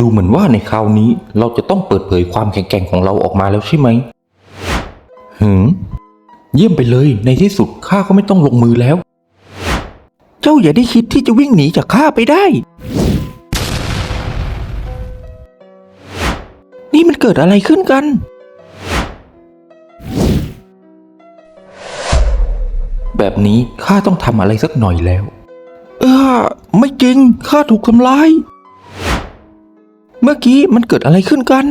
ดูเหมือนว่าในคราวนี้เราจะต้องเปิดเผยความแข็งแกร่งของเราออกมาแล้วใช่ไหมหืมเยี่ยมไปเลยในที่สุดข้าก็ไม่ต้องลงมือแล้ว เจ้าอย่าได้คิดที่จะวิ่งหนีจากข้าไปได้ นี่มันเกิดอะไรขึ้นกัน แบบนี้ข้าต้องทำอะไรสักหน่อยแล้ว เออไม่จริงข้าถูกทำร้าย เมื่อกี้มันเกิดอะไรขึ้นกัน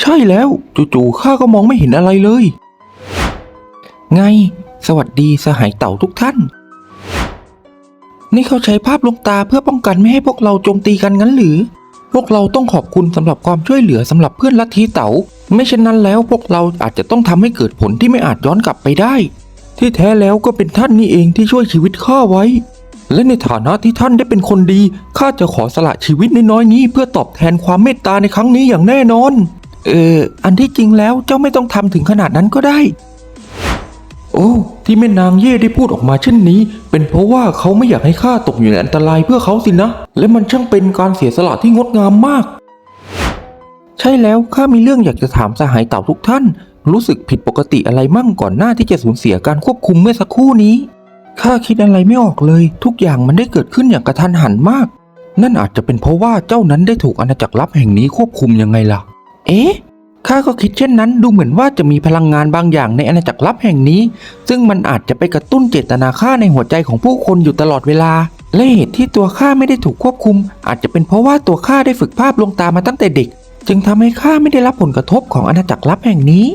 ใช่แล้วจู่ๆข้าก็มองไม่เห็นอะไรเลย ไง สวัสดีสหายเต่าทุกท่าน นี่เขาใช้ภาพลวงตาเพื่อป้องกันไม่ให้พวกเราโจมตีกันงั้นหรือ พวกเราต้องขอบคุณสำหรับความช่วยเหลือสำหรับเพื่อนลัทธิเต๋าไม่เช่นนั้นแล้วพวกเราอาจจะต้องทำให้เกิดผลที่ไม่อาจย้อนกลับไปได้ ที่แท้แล้วก็เป็นท่านนี่เองที่ช่วยชีวิตข้าไว้ และในฐานะที่ท่านได้เป็นคนดี ข้าจะขอสละชีวิตน้อยๆนี้ เพื่อตอบแทนความเมตตาในครั้งนี้อย่างแน่นอน เออ อันที่จริงแล้วเจ้าไม่ต้องทำถึงขนาดนั้นก็ได้ โอ้ ที่แม่นางเย่ได้พูดออกมาเช่นนี้ เป็นเพราะว่าเขาไม่อยากให้ข้าตกอยู่ในอันตรายเพื่อเขาสินะ และมันช่างเป็นการเสียสละที่งดงามมาก ใช่แล้วข้ามีเรื่องอยากจะถามสหายเต่าทุกท่าน รู้สึกผิดปกติอะไรมั่งก่อนหน้าที่จะสูญเสียการควบคุมเมื่อสักครู่นี้ ข้าคิดอะไรไม่ออกเลย ทุกอย่างมันได้เกิดขึ้นอย่างกระทันหันมาก นั่นอาจจะเป็นเพราะว่าเจ้านั้นได้ถูกอาณาจักรลับแห่งนี้ควบคุมยังไงล่ะ เอ๊ะข้าก็คิดเช่นนั้นดูเหมือนว่าจะมีพลังงานบางอย่างในอาณาจักรลับแห่งนี้ ซึ่งมันอาจจะไปกระตุ้นเจตนาฆ่าในหัวใจของผู้คนอยู่ตลอดเวลา และเหตุที่ตัวข้าไม่ได้ถูกควบคุม อาจจะเป็นเพราะว่าตัวข้าได้ฝึกภาพลวงตามาตั้งแต่เด็ก จึงทำให้ข้าไม่ได้รับผลกระทบของอาณาจักรลับแห่งนี้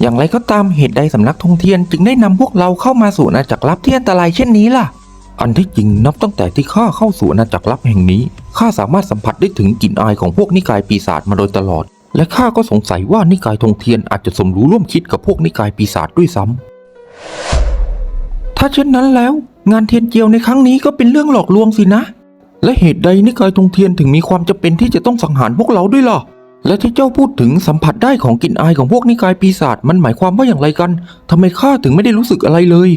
อย่างไรก็ตามเหตุใดสำนักธงเทียนจึงได้นำพวกเราเข้ามาสู่อาณาจักรลับที่อันตรายเช่นนี้ล่ะ อันที่จริงนับตั้งแต่ที่ข้าเข้าสู่อาณาจักรลับแห่งนี้ข้าสามารถสัมผัสได้ถึงกลิ่นอายของพวกนิกายปีศาจมาโดยตลอด และข้าก็สงสัยว่านิกายธงเทียนอาจจะสมรู้ร่วมคิดกับพวกนิกายปีศาจด้วยซ้ำถ้าเช่นนั้นแล้ว งานเทียนเจียวในครั้งนี้ก็เป็นเรื่องหลอกลวงสินะ และเหตุใดนิกายธงเทียนถึงมีความจำเป็นที่จะต้องสังหารพวกเราด้วยล่ะ และที่เจ้าพูดถึงสัมผัสได้ของกลิ่นอายของพวกนิกายปีศาจมันหมายความว่าอย่างไรกันทำไมข้าถึงไม่ได้รู้สึกอะไรเลย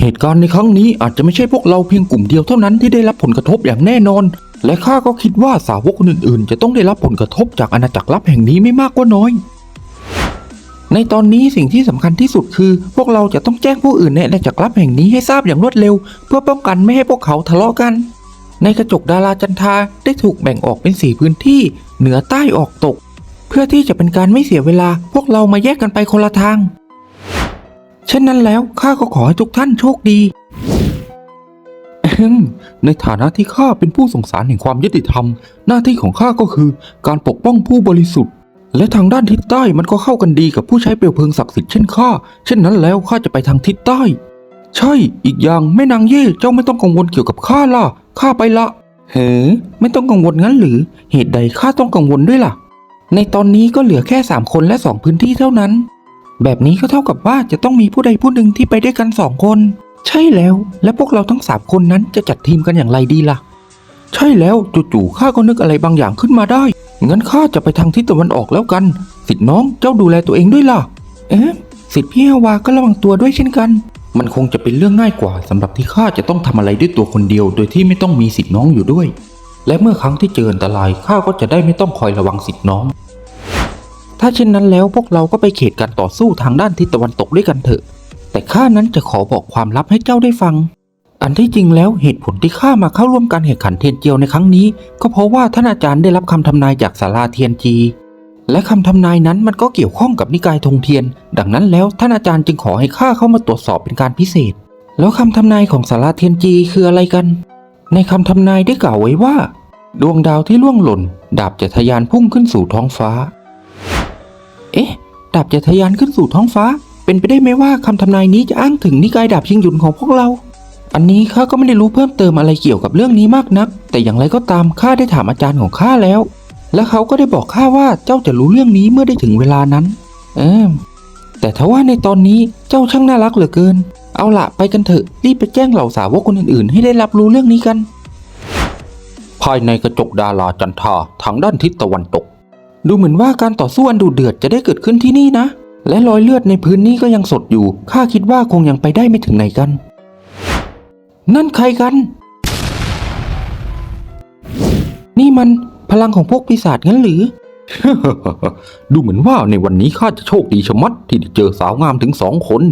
เหตุการณ์ในครั้งนี้อาจจะไม่ใช่พวกเราเพียงกลุ่มเดียวเท่านั้นที่ได้รับผลกระทบอย่างแน่นอน และข้าก็คิดว่าสาวกคนอื่นๆ จะต้องได้รับผลกระทบจากอาณาจักรลับแห่งนี้ไม่มากก็น้อย ในตอนนี้สิ่งที่สำคัญที่สุดคือ พวกเราจะต้องแจ้งผู้อื่นในอาณาจักรลับแห่งนี้ให้ทราบอย่างรวดเร็ว เพื่อป้องกันไม่ให้พวกเขาทะเลาะกัน ในกระจกดาราจันทาได้ถูกแบ่งออกเป็นสี่พื้นที่ เหนือใต้ออกตก เพื่อที่จะเป็นการไม่เสียเวลาพวกเรามาแยกกันไปคนละทาง เช่นนั้นแล้วข้าก็ขอให้ทุกท่านโชคดีในฐานะที่ข้าเป็นผู้สงสารแห่งความยุติธรรม หน้าที่ของข้าก็คือการปกป้องผู้บริสุทธิ์ และทางด้านทิศใต้มันก็เข้ากันดีกับผู้ใช้เปลวเพลิงศักดิ์สิทธิ์เช่นข้าเช่นนั้นแล้วข้าจะไปทางทิศใต้ ใช่อีกอย่างแม่นางเย่เจ้าไม่ต้องกังวลเกี่ยวกับข้าล่ะข้าไปละ เฮ้ไม่ต้องกังวลงั้นหรือ เหตุใดข้าต้องกังวลด้วยล่ะ ในตอนนี้ก็เหลือแค่สามคนและสองพื้นที่เท่านั้น แบบนี้ก็เท่ากับว่าจะต้องมีผู้ใดผู้หนึ่งที่ไปด้วยกันสองคน ใช่แล้ว และพวกเราทั้งสามคนนั้นจะจัดทีมกันอย่างไรดีล่ะ ใช่แล้วจู่ๆข้าก็นึกอะไรบางอย่างขึ้นมาได้ งั้นข้าจะไปทางทิศตะวันออกแล้วกัน สิทธิ์น้องเจ้าดูแลตัวเองด้วยล่ะ เอ๊ะ สิทธิ์พี่ฮาวาก็ระวังตัวด้วยเช่นกัน มันคงจะเป็นเรื่องง่ายกว่าสำหรับที่ข้าจะต้องทำอะไรด้วยตัวคนเดียว โดยที่ไม่ต้องมีสิทธิ์น้องอยู่ด้วย และเมื่อครั้งที่เจออันตรายข้าก็จะได้ไม่ต้องคอยระวังสิทธิ์น้อง ถ้าเช่นนั้นแล้วพวกเราก็ไปเขตการต่อสู้ทางด้านทิศตะวันตกด้วยกันเถอะ แต่ข้านั้นจะขอบอกความลับให้เจ้าได้ฟัง อันที่จริงแล้วเหตุผลที่ข้ามาเข้าร่วมการแข่งขันเทียนเจียวในครั้งนี้ ก็เพราะว่าท่านอาจารย์ได้รับคำทำนายจากศาลาเทียนจี และคำทำนายนั้นมันก็เกี่ยวข้องกับนิกายธงเทียน ดังนั้นแล้วท่านอาจารย์จึงขอให้ข้าเข้ามาตรวจสอบเป็นการพิเศษ แล้วคำทำนายของศาลาเทียนจีคืออะไรกัน ในคำทำนายได้กล่าวไว้ว่า ดวงดาวที่ล่วงหล่น ดาบจะทะยานพุ่งขึ้นสู่ท้องฟ้า เอ๊ะ ดาบจะทะยานขึ้นสู่ท้องฟ้า เป็นไปได้ไหมว่าคำทำนายนี้จะอ้างถึงนิกายดาบชิงหยุนของพวกเรา อันนี้ข้าก็ไม่ได้รู้เพิ่มเติมอะไรเกี่ยวกับเรื่องนี้มากนัก แต่อย่างไรก็ตามข้าได้ถามอาจารย์ของข้าแล้ว และเขาก็ได้บอกข้าว่าเจ้าจะรู้เรื่องนี้เมื่อได้ถึงเวลานั้น เออ แต่ทว่าในตอนนี้เจ้าช่างน่ารักเหลือเกิน เอาละไปกันเถอะรีบไปแจ้งเหล่าสาวกคนอื่นๆ ให้ได้รับรู้เรื่องนี้กัน ภายในกระจกดาราจันทราทางด้านทิศตะวันตก ดูเหมือนว่าการต่อสู้อันดุเดือดจะได้เกิดขึ้นที่นี่นะ และรอยเลือดในพื้นนี้ก็ยังสดอยู่ข้าคิดว่าคงยังไปได้ไม่ถึงไหนกัน นั่นใครกัน นี่มัน พลังของพวกปีศาจงั้นหรือ ดูเหมือนว่าในวันนี้ข้าจะโชคดีชะมัดที่ได้เจอสาวงามถึงสองคน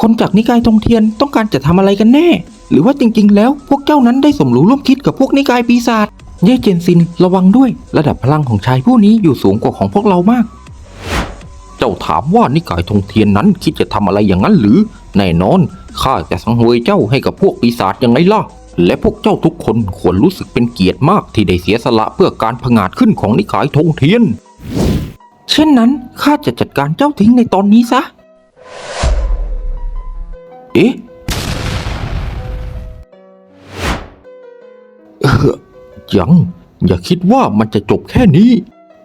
คนจากนิกายทงเทียนต้องการจะทำอะไรกันแน่ หรือว่าจริงๆ แล้วพวกเจ้านั้นได้สมรู้ร่วมคิดกับพวกนิกายปีศาจเย่เจนซินระวังด้วย ระดับพลังของชายผู้นี้อยู่สูงกว่าของพวกเรามาก เจ้าถามว่านิกายทงเทียนนั้นคิดจะทำอะไรอย่างนั้นหรือ แน่นอนข้าจะสังเวยเจ้าให้กับพวกปีศาจยังไงล่ะ และพวกเจ้าทุกคนควรรู้สึกเป็นเกียรติมากที่ได้เสียสละเพื่อการผงาดขึ้นของนิกายทงเทียน เช่นนั้นข้าจะจัดการเจ้าทิ้งในตอนนี้ซะ เอ๊ะเออยังอย่าคิดว่ามันจะจบแค่นี้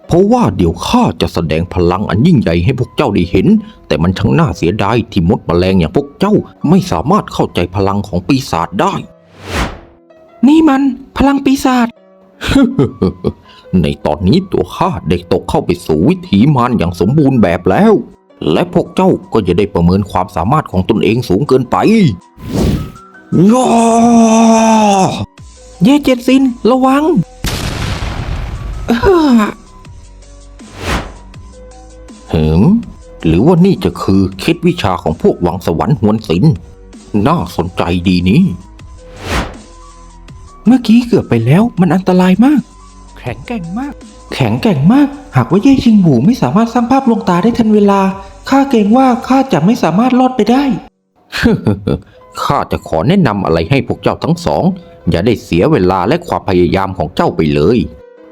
เพราะว่าเดี๋ยวข้าจะแสดงพลังอันยิ่งใหญ่ให้พวกเจ้าได้เห็น แต่มันช่างน่าเสียดายที่มดแมลงอย่างพวกเจ้าไม่สามารถเข้าใจพลังของปีศาจได้ นี่มันพลังปีศาจ ในตอนนี้ตัวข้าได้ตกเข้าไปสู่วิถีมารอย่างสมบูรณ์แบบแล้ว และพวกเจ้าก็จะได้ประเมินความสามารถของตนเองสูงเกินไปย่าเย่เจนซินระวังเอ้อเหิมหรือว่านี่จะคือเคล็ดวิชาของพวกหวังสวรรค์หวนศิลป์น่าสนใจดีนี้ เมื่อกี้เกือบไปแล้วมันอันตรายมาก แข็งแกร่งมาก แข็งแกร่งมาก หากว่าเย่ชิงหูไม่สามารถสร้างภาพลวงตาได้ทันเวลาข้าเกรงว่าข้าจะไม่สามารถรอดไปได้ ข้าจะขอแนะนำอะไรให้พวกเจ้าทั้งสอง อย่าได้เสียเวลาและความพยายามของเจ้าไปเลย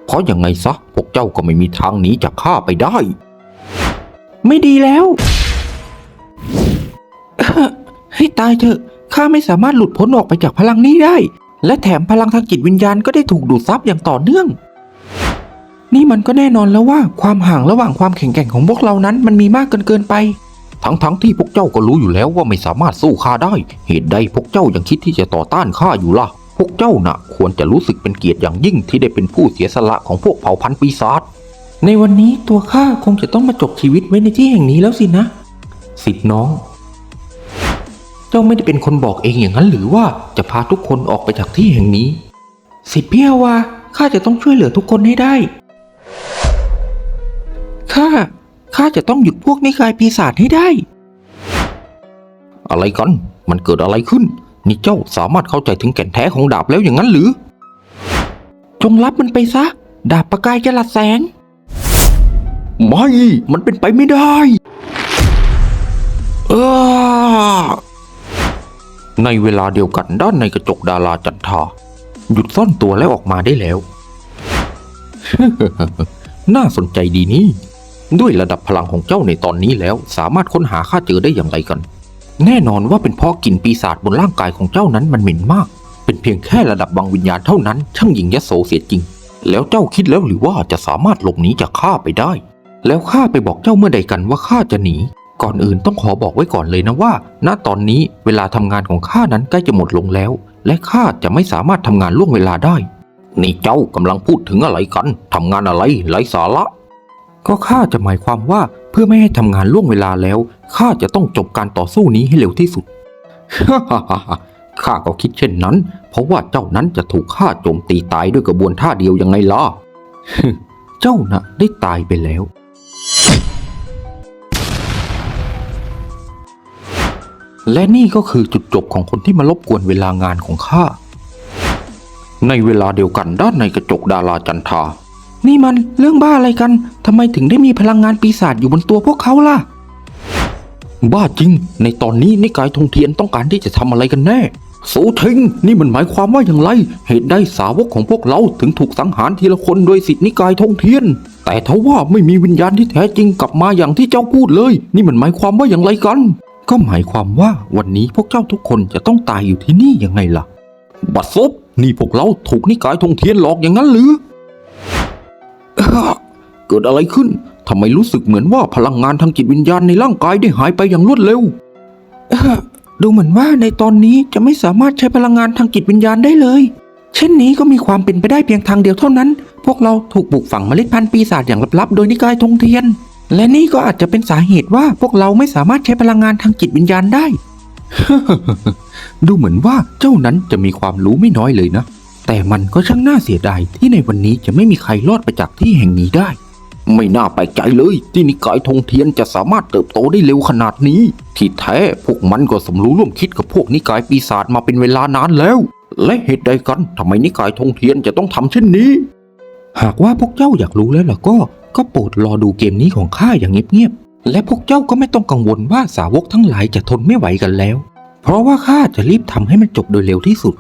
เพราะยังไงซะพวกเจ้าก็ไม่มีทางหนีจากข้าไปได้ ไม่ดีแล้วให้ตายเถอะข้าไม่สามารถหลุดพ้นออกไปจากพลังนี้ได้ และแถมพลังทางจิตวิญญาณก็ได้ถูกดูดซับอย่างต่อเนื่อง นี่มันก็แน่นอนแล้วว่าความห่างระหว่างความแข็งแกร่งของพวกเรานั้นมันมีมากเกินเกินไป ทั้งๆทที่พวกเจ้าก็รู้อยู่แล้วว่าไม่สามารถสู้ข้าได้ เหตุใดพวกเจ้ายังคิดที่จะต่อต้านข้าอยู่ล่ะ พวกเจ้าน่ะ ควรจะรู้สึกเป็นเกียรติอย่างยิ่งที่ได้เป็นผู้เสียสละของพวกเผ่าพันธุ์ปีศาจ ในวันนี้ตัวข้าคงจะต้องมาจบชีวิตไว้ในที่แห่งนี้แล้วสินะ สิทธิ์น้อง เจ้าไม่ได้เป็นคนบอกเองอย่างนั้นหรือว่าจะพาทุกคนออกไปจากที่แห่งนี้ สิทธิ์พี่อาวาข้าจะต้องช่วยเหลือทุกคนให้ได้ ข้า ข้าจะต้องหยุดพวกนิกายปีศาจให้ได้ อะไรกัน มันเกิดอะไรขึ้น นี่เจ้าสามารถเข้าใจถึงแก่นแท้ของดาบแล้วอย่างนั้นหรือ จงรับมันไปซะ ดาบประกายจะลัดแสง ไม่ มันเป็นไปไม่ได้ ในเวลาเดียวกันด้านในกระจกดาราจันทราหยุดซ่อนตัวแล้วออกมาได้แล้ว น่าสนใจดีนี่ ด้วยระดับพลังของเจ้าในตอนนี้แล้วสามารถค้นหาค่าเจอได้อย่างไรกัน แน่นอนว่าเป็นเพราะกลิ่นปีศาจบนร่างกายของเจ้านั้นมันเหม็นมาก เป็นเพียงแค่ระดับบังวิญญาณเท่านั้น ช่างหญิงยโสเสียจริง แล้วเจ้าคิดแล้วหรือว่าจะสามารถหลบหนีจากข้าไปได้ แล้วข้าไปบอกเจ้าเมื่อใดกันว่าข้าจะหนี ก่อนอื่นต้องขอบอกไว้ก่อนเลยนะว่า ณตอนนี้เวลาทำงานของข้านั้นใกล้จะหมดลงแล้ว และข้าจะไม่สามารถทำงานล่วงเวลาได้ นี่เจ้ากำลังพูดถึงอะไรกันทำงานอะไรไร้สาระ ก็ข้าจะหมายความว่าเพื่อไม่ให้ทำงานล่วงเวลาแล้วข้าจะต้องจบการต่อสู้นี้ให้เร็วที่สุดข้าก็คิดเช่นนั้น เพราะว่าเจ้านั้นจะถูกข้าโจมตีตายด้วยกระบวนท่าเดียวยังไงล่ะ เจ้าน่ะได้ตายไปแล้ว และนี่ก็คือจุดจบของคนที่มารบกวนเวลางานของข้า ในเวลาเดียวกันด้านในกระจกดาราจันทรานี่มันเรื่องบ้าอะไรกัน ทำไมถึงได้มีพลังงานปีศาจอยู่บนตัวพวกเขาล่ะ บ้าจริง ในตอนนี้นิกายทงเทียนต้องการที่จะทำอะไรกันแน่สูทิงนี่มันหมายความว่าอย่างไร เหตุใดสาวกของพวกเราถึงถูกสังหารทีละคนโดยสิทธินิกายทงเทียน แต่ทว่าไม่มีวิญญาณที่แท้จริงกลับมาอย่างที่เจ้าพูดเลย นี่มันหมายความว่าอย่างไรกัน ก็หมายความว่าวันนี้พวกเจ้าทุกคนจะต้องตายอยู่ที่นี่ยังไงล่ะ บัดซบนี่พวกเราถูกนิกายทงเทียนหลอกอย่างนั้นหรือเอเกิดอะไรขึ้นทำไมรู้สึกเหมือนว่าพลังงานทางจิตวิญญาณในร่างกายได้หายไปอย่างรวดเร็ว ดูเหมือนว่าในตอนนี้จะไม่สามารถใช้พลังงานทางจิตวิญญาณได้เลย เช่นนี้ก็มีความเป็นไปได้เพียงทางเดียวเท่านั้น พวกเราถูกปลูกฝังเมล็ดพันธุ์ปีศาจอย่างลับๆ โดยนิกายธงเทียน และนี่ก็อาจจะเป็นสาเหตุว่าพวกเราไม่สามารถใช้พลังงานทางจิตวิญญาณได้ ดูเหมือนว่าเจ้านั้นจะมีความรู้ไม่น้อยเลยนะ แต่มันก็ช่างน่าเสียดายที่ในวันนี้จะไม่มีใครรอดไปจากที่แห่งนี้ได้ ไม่น่าแปลกใจเลยที่นิกายธงเทียนจะสามารถเติบโตได้เร็วขนาดนี้ ที่แท้พวกมันก็สมรู้ร่วมคิดกับพวกนิกายปีศาจมาเป็นเวลานานแล้ว และเหตุใดกันทำไมนิกายธงเทียนจะต้องทำเช่นนี้ หากว่าพวกเจ้าอยากรู้แล้วล่ะก็ ก็โปรดรอดูเกมนี้ของข้าอย่างเงียบๆ และพวกเจ้าก็ไม่ต้องกังวลว่าสาวกทั้งหลายจะทนไม่ไหวกันแล้ว เพราะว่าข้าจะรีบทำให้มันจบโดยเร็วที่สุด